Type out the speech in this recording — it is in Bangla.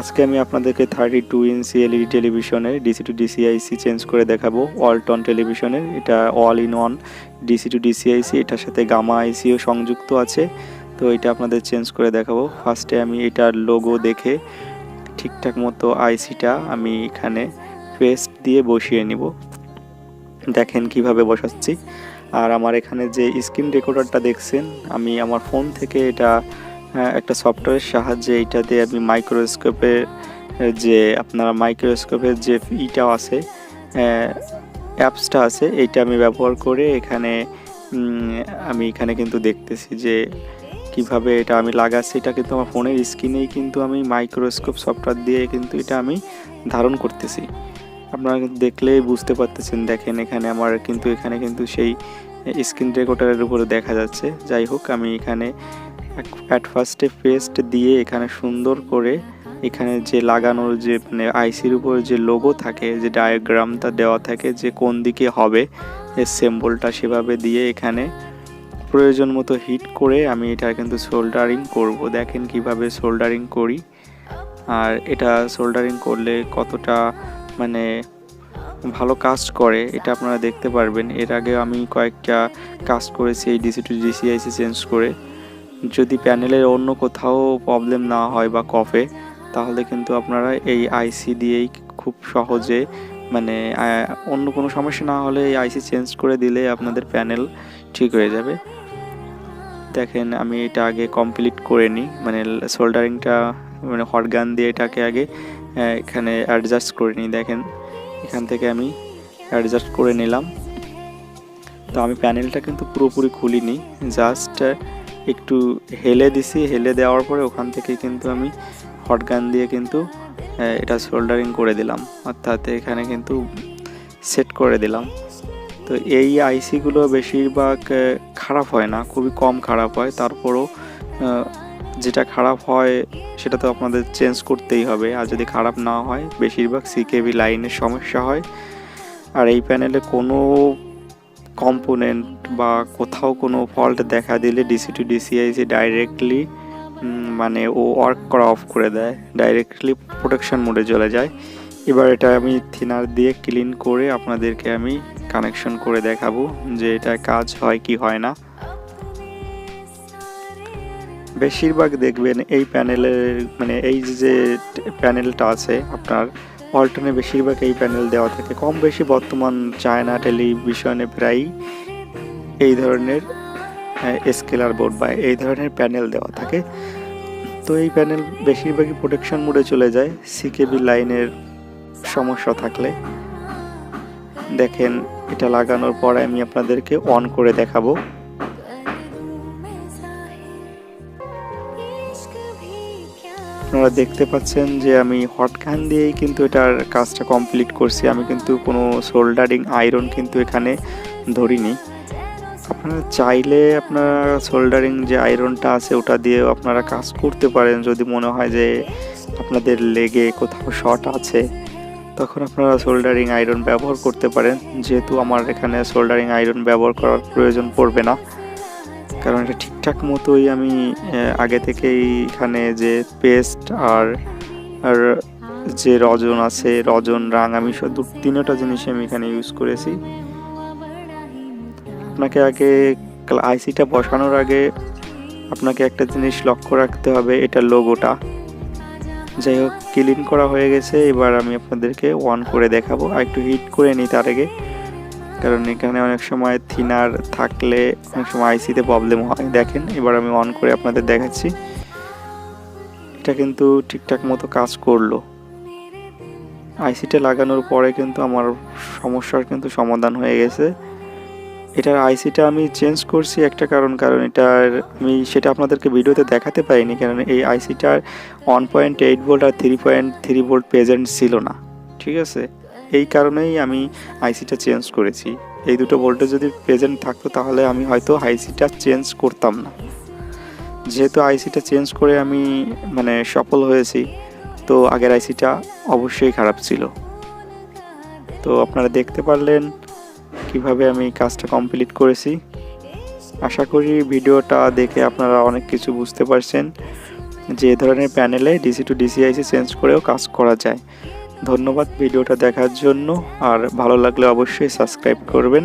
আজকে আমি আপনাদেরকে থার্টি টু ইঞ্চি এলইডি টেলিভিশনের DC to DC IC change করে দেখাবো ওয়ালটন টেলিভিশনের এটা all in one DC to DC IC এটার সাথে গামা আইসিও সংযুক্ত আছে। তো এটা আপনাদের চেঞ্জ করে দেখাবো। ফার্স্টে আমি এটার লোগো দেখে ঠিকঠাক মতো আইসিটা আমি এখানে পেস্ট দিয়ে বসিয়ে নিব। দেখেন কীভাবে বসাচ্ছি। আর আমার এখানে যে স্ক্রিন রেকর্ডারটা দেখছেন, আমি আমার ফোন থেকে এটা একটা সফটওয়্যারের সাহায্যে এইটাতে আমি মাইক্রোস্কোপের যে আপনারা মাইক্রোস্কোপের যে ইটা আছে অ্যাপসটা আছে, এইটা আমি ব্যবহার করে এখানে আমি এখানে কিন্তু দেখতেছি যে কীভাবে এটা আমি লাগাচ্ছি। এটা কিন্তু আমার ফোনের স্ক্রিনেই কিন্তু আমি মাইক্রোস্কোপ সফটওয়্যার দিয়ে কিন্তু এটা আমি ধারণ করতেছি। আপনারা দেখলেই বুঝতে পারতেছেন, দেখেন এখানে আমার কিন্তু, এখানে কিন্তু সেই স্ক্রিন রেকর্ডারের উপরে দেখা যাচ্ছে। যাই হোক, আমি এখানে অ্যাট ফার্স্টে পেস্ট দিয়ে এখানে সুন্দর করে এখানে যে লাগানোর যে মানে আইসির উপর যে লোগো থাকে, যে ডায়াগ্রামটা দেওয়া থাকে যে কোন দিকে হবে এর সিম্বলটা সেভাবে দিয়ে এখানে প্রয়োজন মতো হিট করে আমি এটা কিন্তু সোল্ডারিং করব। দেখেন কীভাবে সোল্ডারিং করি। আর এটা সোল্ডারিং করলে কতটা মানে ভালো কাজ করে, এটা আপনারা দেখতে পারবেন। এর আগে আমি কয়েকটা কাজ করেছি এই ডিসি টু ডিসিআইসি চেঞ্জ করে। যদি প্যানেলের অন্য কোথাও প্রবলেম না হয় বা কফে, তাহলে কিন্তু আপনারা এই আইসি দিয়েই খুব সহজে মানে অন্য কোনো সমস্যা না হলে এই আইসি চেঞ্জ করে দিলে আপনাদের প্যানেল ঠিক হয়ে যাবে। দেখেন, আমি এটা আগে কমপ্লিট করে নিই মানে সোল্ডারিংটা মানে হট গান দিয়ে এটাকে আগে এখানে অ্যাডজাস্ট করে নিই। দেখেন, এখান থেকে আমি অ্যাডজাস্ট করে নিলাম। তো আমি প্যানেলটা কিন্তু পুরোপুরি খুলিনি জাস্ট একটু হেলে দিছি, হেলে দেওয়ার পরে ওখান থেকে কিন্তু আমি হট গান দিয়ে কিন্তু এটা সোল্ডারিং করে দিলাম। অর্থাৎ এখানে কিন্তু সেট করে দিলাম। তো এই আইসিগুলো বেশিরভাগ খারাপ হয় না, খুবই কম খারাপ হয়। তারপরও যেটা খারাপ হয়, সেটা তো আপনাদের চেঞ্জ করতেই হবে। আর যদি খারাপ না হয়, বেশিরভাগ সিকেবি লাইনের সমস্যা হয়। আর এই প্যানেলে কোনো কম্পোনেন্ট বা কোথাও কোনো ফল্ট দেখা দিলে ডিসি টু ডিসিআইসি ডাইরেক্টলি মানে ও ওয়ার্ক করা অফ করে দেয় ডাইরেক্টলি প্রোটেকশন মোডে চলে যায়। এবার এটা আমি থিনার দিয়ে ক্লিন করে আপনাদেরকে আমি কানেকশন করে দেখাবো যে এটা কাজ হয় কি হয় না। বেশিরভাগ দেখবেন এই প্যানেলের মানে এই যে প্যানেলটা আছে আপনার অল্টনে বেশিরভাগ এই প্যানেল দেওয়া থাকে। কম বেশি বর্তমান চায়না টেলিভিশনে প্রায় এই ধরনের স্কেলার বোর্ড বা এই ধরনের প্যানেল দেওয়া থাকে। তো এই প্যানেল বেশিরভাগই প্রোটেকশন মোডে চলে যায়। সিকেবি লাইনের সমস্যা থাকলে। দেখেন, এটা লাগানোর পর আমি আপনাদেরকে অন করে দেখাবো। আপনারা দেখতে পাচ্ছেন যে আমি হট গান দিয়েই কিন্তু এটার কাজটা কমপ্লিট করছি। আমি কিন্তু কোনো সোল্ডারিং আয়রন কিন্তু এখানে ধরিনি। আপনারা চাইলে আপনারা সোল্ডারিং যে আয়রনটা আছে ওটা দিয়েও আপনারা কাজ করতে পারেন। যদি মনে হয় যে আপনাদের লেগে কোথাও শর্ট আছে, তখন আপনারা সোল্ডারিং আয়রন ব্যবহার করতে পারেন। যেহেতু আমার এখানে সোল্ডারিং আয়রন ব্যবহার করার প্রয়োজন পড়বে না। কারণ এটা ঠিকঠাক মতোই আমি আগে থেকেই এখানে যে পেস্ট আর আর যে রজন আছে, রজন রাং আমি সব দু, তিনটা জিনিস আমি এখানে ইউজ করেছি। আপনাকে আগে আইসিটা বসানোর আগে আপনাকে একটা জিনিস লক্ষ্য রাখতে হবে, এটা লোগোটা যাই হোক ক্লিন করা হয়ে গেছে, এবার আমি আপনাদেরকে অন করে দেখাবো। আর একটু হিট করে নিই তার আগে। কারণ এখানে অনেক সময় থিনার থাকলে অনেক সময় আইসিতে প্রবলেম হয়। দেখেন, এবার আমি অন করে আপনাদের দেখাচ্ছি। এটা কিন্তু ঠিকঠাক মতো কাজ করল। আইসিটা লাগানোর পরে কিন্তু আমার সমস্যার কিন্তু সমাধান হয়ে গেছে। এটার আইসিটা আমি চেঞ্জ করছি একটা কারণ কারণ এটার আমি সেটা আপনাদেরকে ভিডিওতে দেখাতে পাইনি কারণ এই আইসিটার ওয়ান পয়েন্ট এইট ভোল্ট আর three point three volt present ছিল না। ঠিক আছে? এই কারণেই আমি আইসিটা চেঞ্জ করেছি। এই দুটো ভোল্টেজ যদি প্রেজেন্ট থাকতো তাহলে আমি হয়তো আইসিটা চেঞ্জ করতাম না। যেহেতু আইসিটা চেঞ্জ করে আমি মানে সফল হয়েছি, তো আগের আইসিটা অবশ্যই খারাপ ছিল। তো আপনারা দেখতে পারলেন কীভাবে আমি কাজটা কমপ্লিট করেছি। আশা করি ভিডিওটা দেখে আপনারা অনেক কিছু বুঝতে পারছেন যে ধরনের প্যানেলে ডিসি টু ডিসিআইসি চেঞ্জ করেও কাজ করা যায়। ধন্যবাদ ভিডিওটা দেখার জন্য আর ভালো লাগলে অবশ্যই সাবস্ক্রাইব করবেন।